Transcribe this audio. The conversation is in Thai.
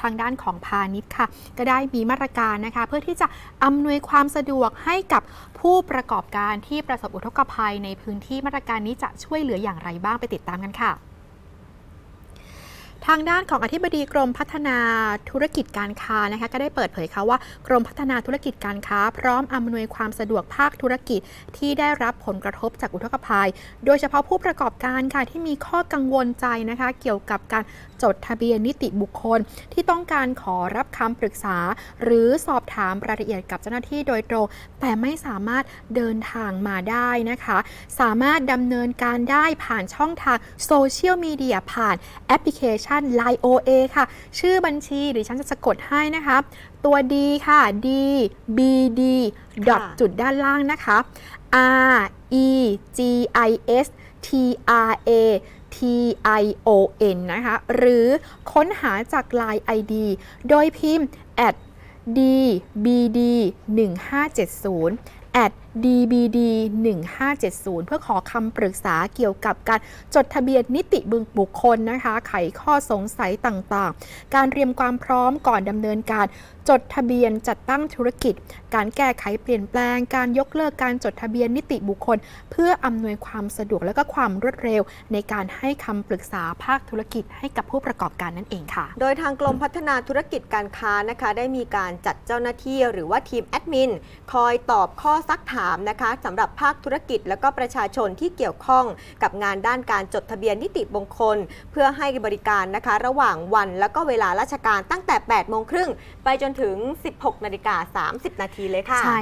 ทางด้านของพาณิชย์ค่ะ ก็ได้มีมาตรการนะคะ เพื่อที่จะอำนวยความสะดวกให้กับผู้ประกอบการที่ประสบอุทกภัยในพื้นที่มาตรการนี้จะช่วยเหลืออย่างไรบ้างไปติดตามกันค่ะ ทางด้านของอธิบดีกรมพัฒนาธุรกิจการค้านะคะก็ได้เปิดเผยค่ะว่ากรมพัฒนาธุรกิจการค้า พร้อมอำนวยความสะดวกภาคธุรกิจที่ได้รับผลกระทบจากอุทกภัย โดยเฉพาะผู้ประกอบการค่ะที่มีข้อกังวลใจนะคะ เกี่ยวกับการจดทะเบียนนิติบุคคล ที่ต้องการขอรับคำปรึกษา หรือสอบถามรายละเอียดกับเจ้าหน้าที่โดยตรง แต่ไม่สามารถเดินทางมาได้นะคะ สามารถดำเนินการได้ผ่านช่องทางโซเชียลมีเดียผ่านแอปพลิเคชัน Line OA ค่ะ ชื่อบัญชีหรือฉันจะสะกดให้นะคะตัว D ค่ะ D B D ดอทค่ะจุดด้านล่างนะคะ R E G I S T R A T I O N นะคะ หรือค้นหาจาก Line ID โดยพิมพ์ at dbd 1570 at dbd 1570 เพื่อขอคำปรึกษาเกี่ยวกับการจดทะเบียนนิติบุคคลนะคะ ไขข้อสงสัยต่างๆ การเตรียมความพร้อมก่อนดำเนินการ จดทะเบียนจัดตั้งธุรกิจ การแก้ไขเปลี่ยนแปลง การยกเลิกการจดทะเบียนนิติบุคคล เพื่ออำนวยความสะดวกและก็ความรวดเร็ว ในการให้คำปรึกษาภาคธุรกิจให้กับผู้ประกอบการนั่นเองค่ะ โดยทางกรมพัฒนาธุรกิจการค้านะคะ ได้มีการจัดเจ้าหน้าที่หรือว่าทีมแอดมินคอยตอบข้อซักถามนะคะสำหรับภาคธุรกิจ และก็ประชาชนที่เกี่ยวข้องกับงานด้านการจดทะเบียนนิติบุคคล เพื่อให้บริการนะคะ ระหว่างวันและก็เวลาราชการตั้งแต่ 8 โมงครึ่ง ไปจนถึง 16 นาฬิกา 30 นาทีเลยค่ะใช่